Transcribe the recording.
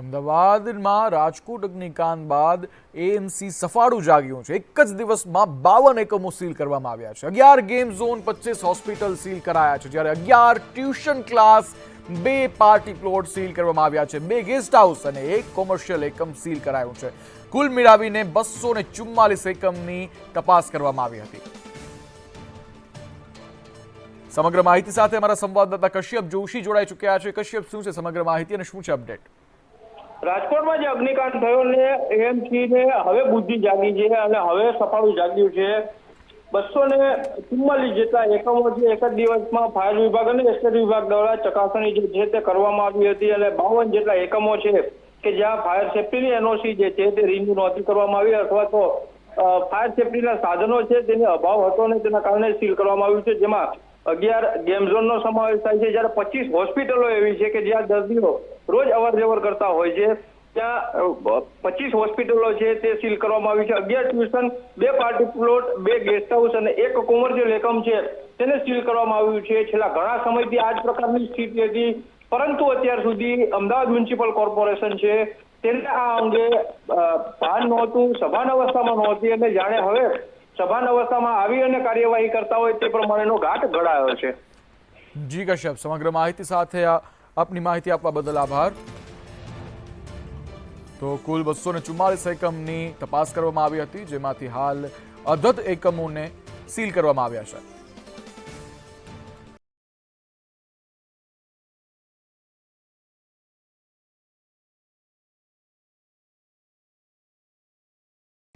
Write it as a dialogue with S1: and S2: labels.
S1: અમદાવાદમાં રાજકોટ અગ્નિકાંડ બાદ એએમસી સફાળું જાગ્યું છે. એક જ દિવસમાં બાવન એકમો સીલ કરવામાં આવ્યા છે. અગિયાર ગેમ ઝોન પચીસ હોસ્પિટલ સીલ કરાયા છે. જ્યારે અગિયાર ટ્યુશન ક્લાસ, બે પાર્ટી પ્લોટ સીલ કરવામાં આવ્યા છે. બે ગેસ્ટ હાઉસ અને એક કોમર્શિયલ એકમ સીલ કરાયું છે. કુલ મેળવીને બસો ને ચુમ્માલીસ એકમની તપાસ કરવામાં આવી હતી. સમગ્ર માહિતી સાથે અમારા સંવાદદાતા કશ્યપ જોશી જોડાઈ ચૂક્યા છે. કશ્યપ, શું છે સમગ્ર માહિતી અને શું છે અપડેટ?
S2: રાજકોટમાં જે અગ્નિકાંડ થયો ને એમ ને હવે બુદ્ધિ જાગી છે અને હવે સફાળું જાગ્યું છે. બસો ને ચુમ્માલીસ જેટલા એકમો છે એક જ દિવસમાં ફાયર વિભાગ અને એસટી વિભાગ દ્વારા ચકાસણી જે છે તે કરવામાં આવી હતી અને બાવન જેટલા એકમો છે કે જ્યાં ફાયર સેફટીની એનઓસી જે છે તે રિન્યુ નહોતી કરવામાં આવી અથવા તો ફાયર સેફટીના સાધનો છે તેનો અભાવ હતો અને તેના કારણે સીલ કરવામાં આવ્યું છે. જેમાં અગિયાર ગેમ ઝોનનો સમાવેશ થાય છે. જ્યારે પચીસ હોસ્પિટલો એવી છે કે જ્યાં દર્દીઓ રોજ અવર જવર કરતા હોય છે. ત્યાં પચીસ હોસ્પિટલો છે તે સીલ કરવામાં આવી છે. અગિયાર ટ્યુશન, બે પાર્ટી પ્લોટ, બે ગેસ્ટ હાઉસ અને એક કોમર્શિયલ એકમ છે તેને સીલ કરવામાં આવ્યું છે. છેલ્લા ઘણા સમયથી આ જ પ્રકારની સ્થિતિ હતી. પરંતુ અત્યાર સુધી અમદાવાદ મ્યુનિસિપલ કોર્પોરેશન છે તેને આ અંગે ભાન નહોતું, સભાન અવસ્થામાં નહોતી અને જાણે હવે સભાન અવસ્થામાં આવી અને કાર્યવાહી કરતા હોય તે પ્રમાણેનો ઘાટ ઘડાયો છે.
S1: જી કશ્યપ, સમગ્ર માહિતી સાથે આ- આપની માહિતી આપવા બદલ આભાર તો કુલ બસો ને ચુમ્માલીસ એકમની તપાસ કરવામાં આવી હતી જેમાંથી હાલ અધધ એકમોને સીલ કરવામાં આવ્યા છે